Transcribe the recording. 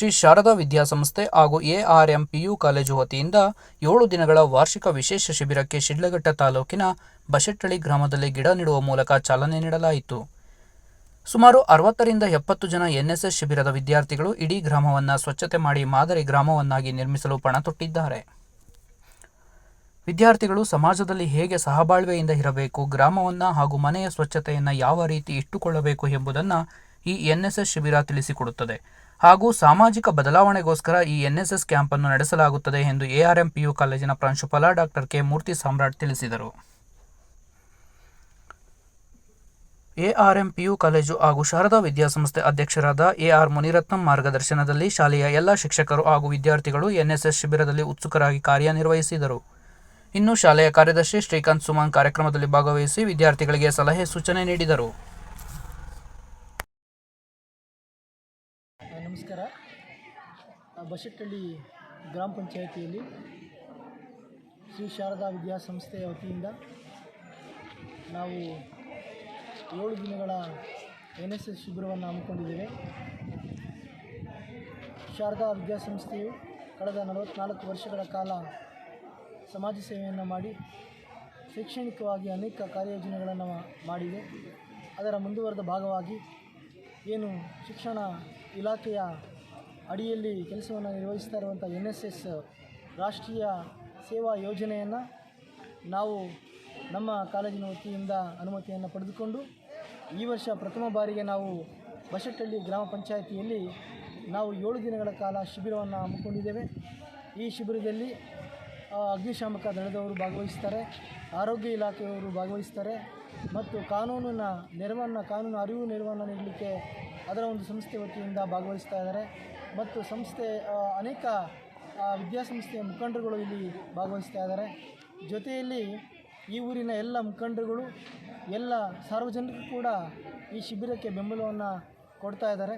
ಶ್ರೀ ಶಾರದಾ ವಿದ್ಯಾಸಂಸ್ಥೆ ಹಾಗೂ ARM PU college ವತಿಯಿಂದ ಏಳು ದಿನಗಳ ವಾರ್ಷಿಕ ವಿಶೇಷ ಶಿಬಿರಕ್ಕೆ ಶಿಡ್ಲಘಟ್ಟ ತಾಲೂಕಿನ ಬಶೆಟ್ಟಳಿ ಗ್ರಾಮದಲ್ಲಿ ಗಿಡ ನೆಡುವ ಮೂಲಕ ಚಾಲನೆ ನೀಡಲಾಯಿತು. ಸುಮಾರು ಅರವತ್ತರಿಂದ ಎಪ್ಪತ್ತು ಜನ ಎನ್ಎಸ್ಎಸ್ ಶಿಬಿರದ ವಿದ್ಯಾರ್ಥಿಗಳು ಇಡೀ ಗ್ರಾಮವನ್ನು ಸ್ವಚ್ಛತೆ ಮಾಡಿ ಮಾದರಿ ಗ್ರಾಮವನ್ನಾಗಿ ನಿರ್ಮಿಸಲು ಪಣ ತೊಟ್ಟಿದ್ದಾರೆ. ವಿದ್ಯಾರ್ಥಿಗಳು ಸಮಾಜದಲ್ಲಿ ಹೇಗೆ ಸಹಬಾಳ್ವೆಯಿಂದ ಇರಬೇಕು, ಗ್ರಾಮವನ್ನು ಹಾಗೂ ಮನೆಯ ಸ್ವಚ್ಛತೆಯನ್ನು ಯಾವ ರೀತಿ ಇಟ್ಟುಕೊಳ್ಳಬೇಕು ಎಂಬುದನ್ನು ಈ ಎನ್ಎಸ್ಎಸ್ ಶಿಬಿರ ತಿಳಿಸಿಕೊಡುತ್ತದೆ. ಹಾಗೂ ಸಾಮಾಜಿಕ ಬದಲಾವಣೆಗೋಸ್ಕರ ಈ ಎನ್ಎಸ್ಎಸ್ ಕ್ಯಾಂಪ್ ಅನ್ನು ನಡೆಸಲಾಗುತ್ತದೆ ಎಂದು ಎಆರ್ಎಂ ಪಿಯು ಕಾಲೇಜಿನ ಪ್ರಾಂಶುಪಾಲ ಡಾಕ್ಟರ್ ಕೆ ಮೂರ್ತಿ ಸಾಮ್ರಾಟ್ ತಿಳಿಸಿದರು. ಎಆರ್ಎಂ ಪಿಯು ಕಾಲೇಜು ಹಾಗೂ ಶಾರದಾ ವಿದ್ಯಾಸಂಸ್ಥೆ ಅಧ್ಯಕ್ಷರಾದ ಎಆರ್ ಮುನಿರತ್ನಂ ಮಾರ್ಗದರ್ಶನದಲ್ಲಿ ಶಾಲೆಯ ಎಲ್ಲ ಶಿಕ್ಷಕರು ಹಾಗೂ ವಿದ್ಯಾರ್ಥಿಗಳು ಎನ್ಎಸ್ಎಸ್ ಶಿಬಿರದಲ್ಲಿ ಉತ್ಸುಕರಾಗಿ ಕಾರ್ಯನಿರ್ವಹಿಸಿದರು. ಇನ್ನು ಶಾಲೆಯ ಕಾರ್ಯದರ್ಶಿ ಶ್ರೀಕಾಂತ್ ಸುಮಾನ್ ಕಾರ್ಯಕ್ರಮದಲ್ಲಿ ಭಾಗವಹಿಸಿ ವಿದ್ಯಾರ್ಥಿಗಳಿಗೆ ಸಲಹೆ ಸೂಚನೆ ನೀಡಿದರು. ನಮಸ್ಕಾರ. ಆ, ಬಶೆಟ್ಟಳ್ಳಿ ಗ್ರಾಮ ಪಂಚಾಯಿತಿಯಲ್ಲಿ ಶ್ರೀ ಶಾರದಾ ವಿದ್ಯಾಸಂಸ್ಥೆಯ ವತಿಯಿಂದ ನಾವು ಏಳು ದಿನಗಳ ಎನ್ ಎಸ್ ಎಸ್ ಶಿಬಿರವನ್ನು ಹಮ್ಮಿಕೊಂಡಿದ್ದೇವೆ. ಶಾರದಾ ವಿದ್ಯಾಸಂಸ್ಥೆಯು ಕಳೆದ ನಲವತ್ತ್ನಾಲ್ಕು ವರ್ಷಗಳ ಕಾಲ ಸಮಾಜ ಸೇವೆಯನ್ನು ಮಾಡಿ ಶೈಕ್ಷಣಿಕವಾಗಿ ಅನೇಕ ಕಾರ್ಯಯೋಜನೆಗಳನ್ನು ಮಾಡಿದೆ. ಅದರ ಮುಂದುವರೆದ ಭಾಗವಾಗಿ ಏನು ಶಿಕ್ಷಣ ಇಲಾಖೆಯ ಅಡಿಯಲ್ಲಿ ಕೆಲಸವನ್ನು ನಿರ್ವಹಿಸ್ತಾ ಇರುವಂಥ ಎನ್ ಎಸ್ ಎಸ್ ರಾಷ್ಟ್ರೀಯ ಸೇವಾ ಯೋಜನೆಯನ್ನು ನಾವು ನಮ್ಮ ಕಾಲೇಜಿನ ವತಿಯಿಂದ ಅನುಮತಿಯನ್ನು ಪಡೆದುಕೊಂಡು ಈ ವರ್ಷ ಪ್ರಥಮ ಬಾರಿಗೆ ನಾವು ಬಸಟ್ಟಳ್ಳಿ ಗ್ರಾಮ ಪಂಚಾಯಿತಿಯಲ್ಲಿ ನಾವು ಏಳು ದಿನಗಳ ಕಾಲ ಶಿಬಿರವನ್ನು ಹಮ್ಮಿಕೊಂಡಿದ್ದೇವೆ. ಈ ಶಿಬಿರದಲ್ಲಿ ಅಗ್ನಿಶಾಮಕ ದಳದವರು ಭಾಗವಹಿಸ್ತಾರೆ, ಆರೋಗ್ಯ ಇಲಾಖೆಯವರು ಭಾಗವಹಿಸ್ತಾರೆ ಮತ್ತು ಕಾನೂನಿನ ನೆರವನ್ನು, ಕಾನೂನು ಅರಿವು ನೆರವನ್ನು ನೀಡಲಿಕ್ಕೆ ಅದರ ಒಂದು ಸಂಸ್ಥೆ ವತಿಯಿಂದ ಭಾಗವಹಿಸ್ತಾ ಇದ್ದಾರೆ. ಮತ್ತು ಸಂಸ್ಥೆ ಅನೇಕ ವಿದ್ಯಾಸಂಸ್ಥೆಯ ಮುಖಂಡರುಗಳು ಇಲ್ಲಿ ಭಾಗವಹಿಸ್ತಾ ಇದ್ದಾರೆ. ಜೊತೆಯಲ್ಲಿ ಈ ಊರಿನ ಎಲ್ಲ ಮುಖಂಡರುಗಳು, ಎಲ್ಲ ಸಾರ್ವಜನಿಕರು ಕೂಡ ಈ ಶಿಬಿರಕ್ಕೆ ಬೆಂಬಲವನ್ನು ಕೊಡ್ತಾ ಇದ್ದಾರೆ.